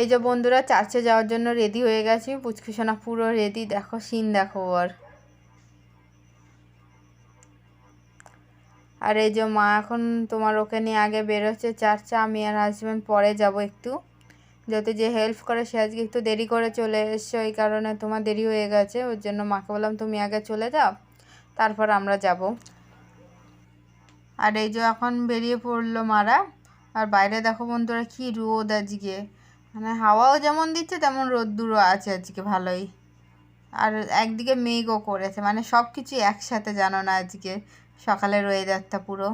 এই যে বন্ধুরা চার্চে যাওয়ার জন্য রেডি হয়ে গেছি। পুচকুসোনা পুরো রেডি দেখো সিন দেখো ওর। আর এই যে মা এখন তোমার ওকে নিয়ে আগে বেরোচ্ছে চার্চে আমি আর হাজব্যান্ড পরে যাব একটু। যাতে যে হেল্প করে, সে আজকে একটু দেরি করে চলে এসছে, ওই কারণে তোমার দেরি হয়ে গেছে। ওর জন্য মাকে বললাম, তুমি আগে চলে যাও, তারপর আমরা যাব। আর এই যে এখন বেরিয়ে পড়ল মারা। আর বাইরে দেখো বন্ধুরা কি রোদ আজকে। মানে হাওয়াও যেমন দিচ্ছে তেমন রোদ্দুরও আছে আজকে ভালোই। আর একদিকে মেঘও করেছে মানে সব কিছু একসাথে জানো না আজকে সকালের ওয়েদারটা পুরো।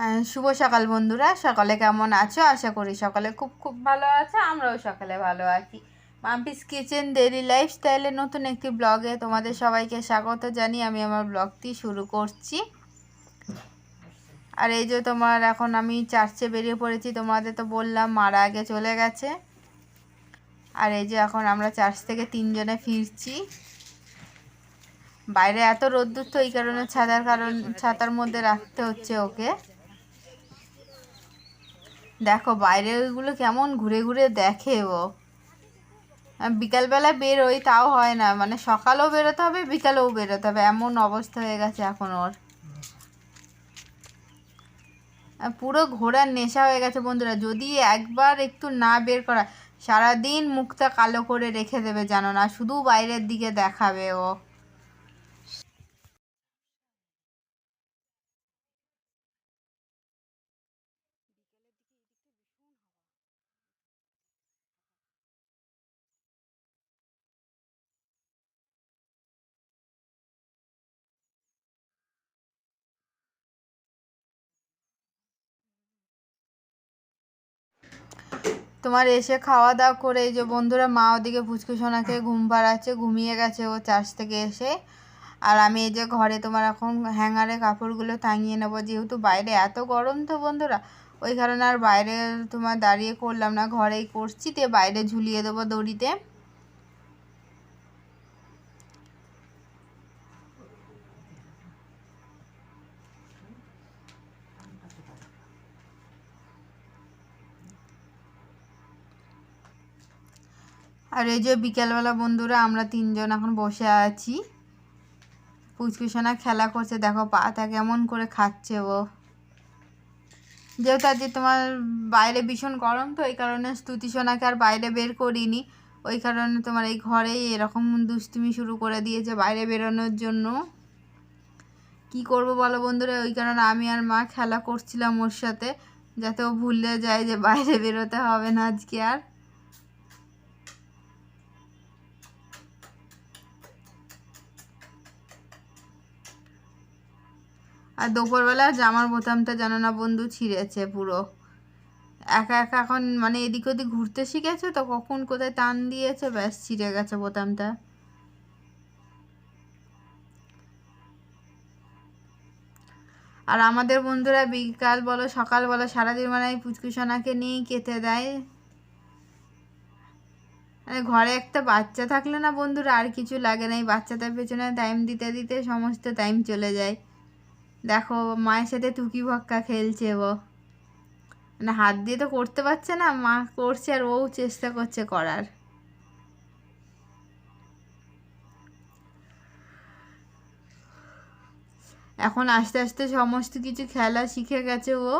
হ্যাঁ, শুভ সকাল বন্ধুরা সকালে কেমন আছো? আশা করি সকালে খুব খুব ভালো আছে আমরাও সকালে ভালো আছি। মাম্পিস কিচেন ডেলি লাইফস্টাইলের নতুন একটি ব্লগে তোমাদের সবাইকে স্বাগত জানিয়ে আমি আমার ব্লগটি শুরু করছি। আর এই যে তোমার এখন আমি চার্চে বেরিয়ে পড়েছি, তোমাদের তো বললাম মারা আগে চলে গেছে। আর এই যে এখন আমরা চার্চ থেকে তিনজনে ফিরছি। বাইরে এত রোদ্দুর তো এই কারণে ছাতার কারণ, ছাতার মধ্যে রাখতে হচ্ছে ওকে। দেখো বাইরে ওইগুলো কেমন ঘুরে ঘুরে দেখে ও। বিকালবেলা বেরোই, তাও হয় না। মানে সকালেও বেরোতে হবে, বিকালেও বেরোতে হবে। এমন অবস্থা হয়ে গেছে এখন ওর। পুরো ঘোরার নেশা হয়ে গেছে বন্ধুরা। যদি একবার একটু না বের করা, সারাদিন মুখটা কালো করে রেখে দেবে জানো না, শুধু বাইরের দিকে দেখাবে ও। তোমার এসে খাওয়া দাওয়া করে এই যে বন্ধুরা মা ওদিকে ফুচকু সোনাকে ঘুম পাড়াচ্ছে, ঘুমিয়ে গেছে ও চার্চ থেকে এসে। আর আমি এই যে ঘরে তোমার এখন হ্যাঙ্গারে কাপড়গুলো টাঙিয়ে নেব, যেহেতু বাইরে এত গরম তো বন্ধুরা, ওই কারণে আর বাইরে তোমার দাঁড়িয়ে করলাম না, ঘরেই করছি, দিয়ে বাইরে ঝুলিয়ে দেবো দড়িতে। আর এই যে বিকেলবেলা বন্ধুরা, আমরা তিনজন এখন বসে আছি। পুচকুসোনা খেলা করছে, দেখো পাতা কেমন করে খাচ্ছে ও। যেহেতু আজকে তোমার বাইরে ভীষণ গরম, তো এই কারণে স্তুতি সোনাকে আর বাইরে বের করিনি। ওই কারণে তোমার এই ঘরেই এরকম দুষ্টুমি শুরু করে দিয়েছে বাইরে বেরোনোর জন্য। কি করব বলো বন্ধুরা, ওই কারণে আমি আর মা খেলা করছিলাম ওর সাথে, যাতে ও ভুলে যায় যে বাইরে বেরোতে হবে না আজকে আর। আর দুপুরবেলা জামার বোতামটা জানো না বন্ধু ছিঁড়েছে পুরো। একা একা এখন মানে এদিক ওদিক ঘুরতে শিখেছে তো কখন কোথায় টান দিয়েছে, ব্যাস ছিঁড়ে গেছে বোতামটা। আর আমাদের বন্ধুরা বিকাল বলো, সকাল বলো, সারাদিন মানে পুচকুসোনাকে নিয়েই কেটে দেয়। মানে ঘরে একটা বাচ্চা থাকলে না বন্ধুরা আর কিছু লাগে না, এই বাচ্চাটার পেছনে টাইম দিতে দিতে সমস্ত টাইম চলে যায়। দেখো, মায়ের সাথে টুকি ভক্কা খেলছে ও। মানে হাত দিয়ে তো করতে পারছে না, মা করছে আর ও চেষ্টা করছে করার। এখন আস্তে আস্তে সমস্ত কিছু খেলা শিখে গেছে ও।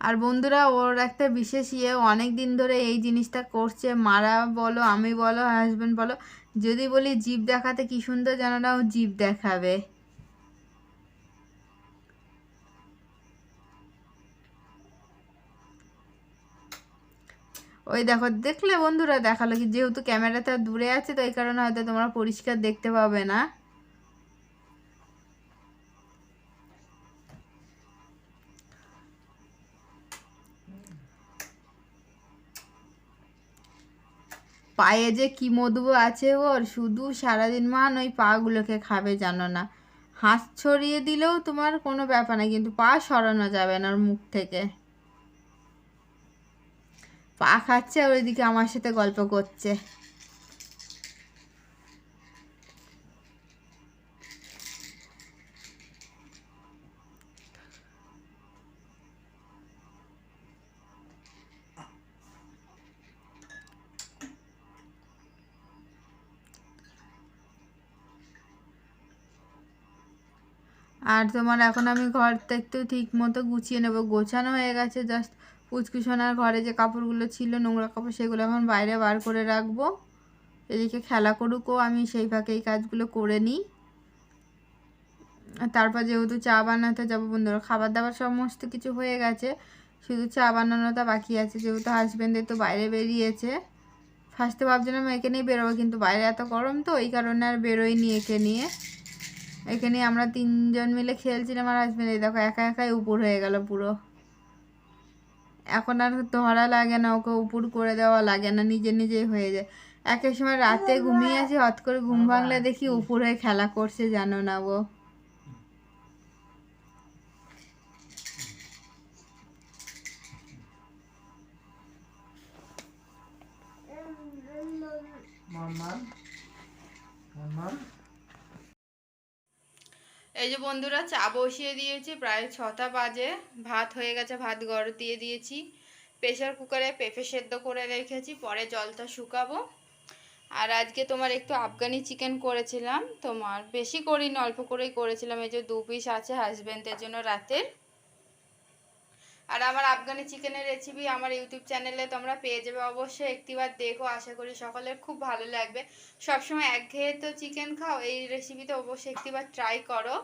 আর বন্ধুরা, ওর একটা বিশেষ ইয়ে অনেক দিন ধরে এই জিনিসটা করছে। মারা বলো, আমি বলো হাজব্যান্ড বলো, যদি বলি, জীব দেখাতে কি সুন্দর জানো না ও জীব দেখাবে। ওই দেখো, দেখলে বন্ধুরা দেখাল কি, যেহেতু ক্যামেরাটা দূরে আছে, তো এই কারণে হয়তো তোমরা পরিষ্কার দেখতে পাবে না। পায়ে যে কি মধু আছে ওর, শুধু সারাদিন মান ওই পাগুলোকে খাবে, জানো না। হাত ছড়িয়ে দিলেও তোমার কোনো ব্যাপার না কিন্তু পা সরানো যাবে না ওর মুখ থেকে। পা খাচ্ছে আর ওইদিকে আমার সাথে গল্প করছে। আর তোমার এখন আমি ঘরটা একটু ঠিক মতো গুছিয়ে নেব। গোছানো হয়ে গেছে জাস্ট পুচকুসোনার ঘরে যে কাপড়গুলো ছিল, নোংরা কাপড়, সেগুলো এখন বাইরে বার করে রাখব। এদিকে খেলা করুকও আমি সেই ফাঁকে এই কাজগুলো করে নিই। তারপর যেহেতু চা বানাতে যাব বন্ধুরা খাবার দাবার সমস্ত কিছু হয়ে গেছে। শুধু চা বানানোটা বাকি আছে, যেহেতু হাজব্যান্ডের তো বাইরে বেরিয়েছে। ফার্স্টে ভাবছিলাম একে নিয়ে বেরোবো, কিন্তু বাইরে এত গরম তো, এই কারণে আর বেরোইনি একে নিয়ে। একে নিয়ে আমরা তিনজন মিলে খেলছিলাম আর হাজব্যান্ড দেখো একা একাই উপর হয়ে গেল পুরো। এখন আর ধরা লাগে না ওকে উপর করে দেওয়া লাগে না নিজে নিজেই হয়ে যায়। এক এক সময় রাতে ঘুমিয়ে আছি হট করে ঘুম ভাঙলে দেখি উপর হয়ে খেলা করছে জানো না ও মাম্মাম এই যে বন্ধুরা, চা বসিয়ে দিয়েছি, প্রায় ছটা বাজে। ভাত হয়ে গেছে, ভাত গড় দিয়ে দিয়েছি। প্রেশার কুকারে পেঁপে সেদ্ধ করে রেখেছি, পরে জলটা শুকাবো। আর আজকে তোমার একটু আফগানি চিকেন করেছিলাম, তোমার বেশি করিনি, অল্প করেই করেছিলাম। এই যে দু পিস আছে হাজব্যান্ডের জন্য রাতের। আর আমার আফগানি চিকেনের রেসিপি আমার ইউটিউব চ্যানেলে তোমরা পেয়ে যাবে। অবশ্যই একটিবার দেখো, আশা করি সকলের খুব ভালো লাগবে। সবসময় একঘেয়ে তো চিকেন খাও, এই রেসিপিতে অবশ্যই একটিবার ট্রাই করো।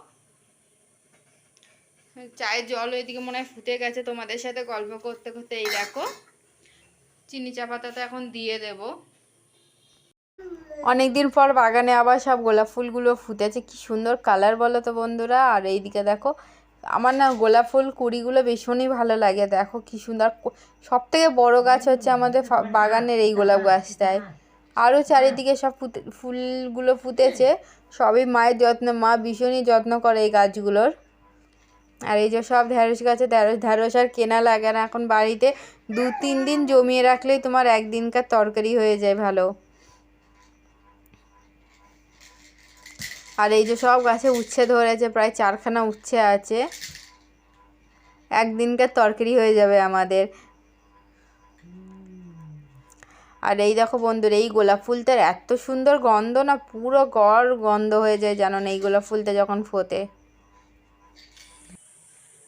চায়ের জল ওইদিকে মনে হয় ফুটে গেছে, তোমাদের সাথে গল্প করতে করতে এই দেখো। চিনি চা পাতা তো এখন দিয়ে দেব। অনেকদিন পর বাগানে আবার সব গোলাপ ফুলগুলো ফুটেছে, কি সুন্দর কালার বলো তো বন্ধুরা। আর এইদিকে দেখো আমার না গোলাপ ফুল কুড়িগুলো ভীষণই ভালো লাগে। দেখো কি সুন্দর। সব থেকে বড়ো গাছ হচ্ছে আমাদের বাগানের এই গোলাপ গাছটায়। আরও চারিদিকে সব ফুলগুলো ফুটেছে। সবই মায়ের যত্ন, মা ভীষণই যত্ন করে এই গাছগুলোর। আর এই যে সব ঢ্যাঁড়স গাছে ঢ্যাঁড়স ঢ্যাঁড়স আর কেনা লাগে না। এখন বাড়িতে দু তিন দিন জমিয়ে রাখলেই তোমার একদিনকার তরকারি হয়ে যায় ভালো। আর এই যে সব গাছে উচ্ছে ধরেছে, প্রায় চারখানা উচ্ছে আছে। একদিনকার তরকারি হয়ে যাবে আমাদের। আর এই দেখো বন্ধুরা, এই গোলাপ ফুলটার এত সুন্দর গন্ধ না, পুরো গড় গন্ধ হয়ে যায় জানো না এই গোলাপ ফুলটা যখন ফোতে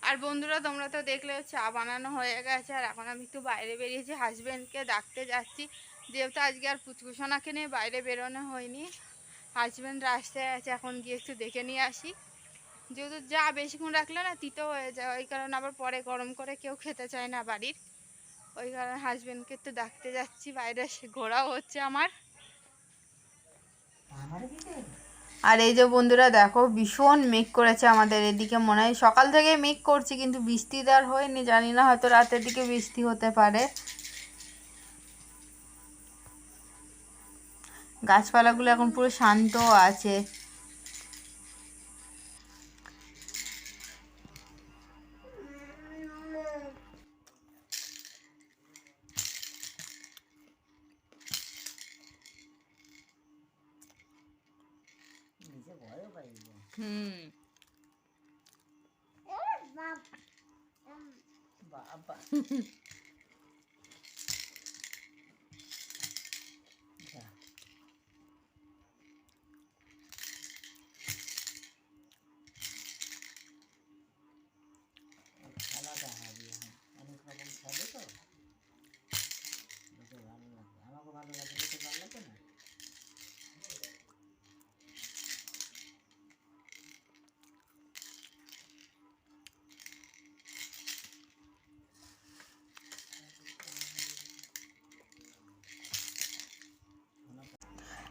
আর বন্ধুরা, তোমরা তো দেখলে চা বানানো হয়ে গেছে, আর এখন আমি একটু বাইরে বেরিয়েছি হাজব্যান্ডকে ডাকতে যাচ্ছি। যেহেতু আজকে আর পুচকুসোনাকে নিয়ে বাইরে বেরোনো হয়নি হাজব্যান্ড রাস্তায় আছে, এখন গিয়ে একটু দেখে নিয়ে আসি। যেহেতু যা বেশিক্ষণ রাখলে না, তিতো হয়ে যায়। ওই কারণে আবার পরে গরম করে কেউ খেতে চায় না বাড়ির। ওই কারণে হাজব্যান্ডকে একটু ডাকতে যাচ্ছি, বাইরে ঘোরাও হচ্ছে আমার। আর এই যে বন্ধুরা, দেখো, ভীষণ মেঘ করেছে আমাদের এদিকে। মনে হয় সকাল থেকে মেঘ করছে, কিন্তু বৃষ্টি তো আর হয়নি। জানি না, হয়তো রাতের দিকে বৃষ্টি হতে পারে। গাছপালাগুলো এখন পুরো শান্ত আছে। হুম। বাবা। ভালো ভালো লাগে না?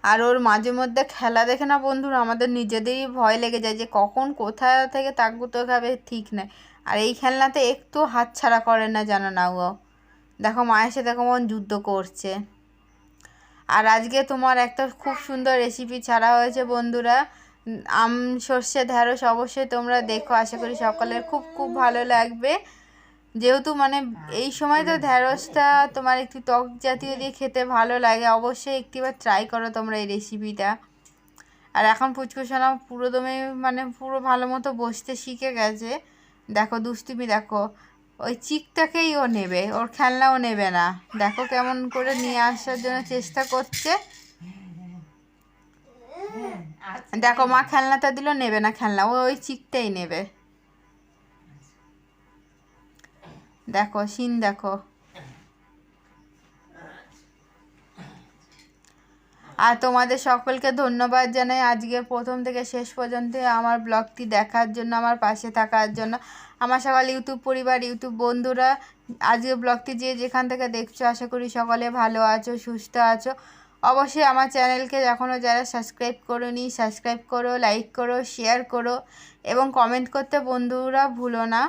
আর ওর মাঝে মধ্যে খেলা দেখে না বন্ধুরা, আমাদের নিজেদেরই ভয় লেগে যায় যে কখন কোথা থেকে তাকগুতো খাবে ঠিক নাই। আর এই খেলনাতে একটু হাতছাড়া করে না জানো না ও দেখো মায়ের সাথে কেমন যুদ্ধ করছে। আর আজকে তোমার একটা খুব সুন্দর রেসিপি ছাড়া হয়েছে বন্ধুরা। আম, সর্ষে ঢ্যাঁড়স অবশ্যই তোমরা দেখো, আশা করি সকলের খুব খুব ভালো লাগবে। যেহেতু মানে এই সময় তো ঢ্যাঁড়সটা তোমার একটু টক জাতীয় দিয়ে খেতে ভালো লাগে, অবশ্যই একটিবার ট্রাই করো তোমরা এই রেসিপিটা আর এখন পুচকুসোনা পুরো দমে মানে পুরো ভালো মতো বসতে শিখে গেছে। দেখো, দুষ্টুমি দেখো। ওই চিকটাকেই ও নেবে, ওর খেলনাও নেবে না। দেখো কেমন করে নিয়ে আসার জন্য চেষ্টা করছে। দেখো, মা খেলনাটা দিল, নেবে না খেলনা, ও ওই চিকটাই নেবে। দেখো, সিন দেখো। আর তোমাদের সকলকে ধন্যবাদ জানাই। আজকের প্রথম থেকে শেষ পর্যন্ত আমার ব্লগটি দেখার জন্য, আমার পাশে থাকার জন্য। আমার সকল ইউটিউব পরিবার, ইউটিউব বন্ধুরা, আজকের ব্লগটি যে যেখান থেকে দেখছ, আশা করি সকলে ভালো আছো, সুস্থ আছো। অবশ্যই আমার চ্যানেলকে এখনও যারা সাবস্ক্রাইব করোনি, সাবস্ক্রাইব করো, লাইক করো, শেয়ার করো এবং কমেন্ট করতে বন্ধুরা ভুলো না।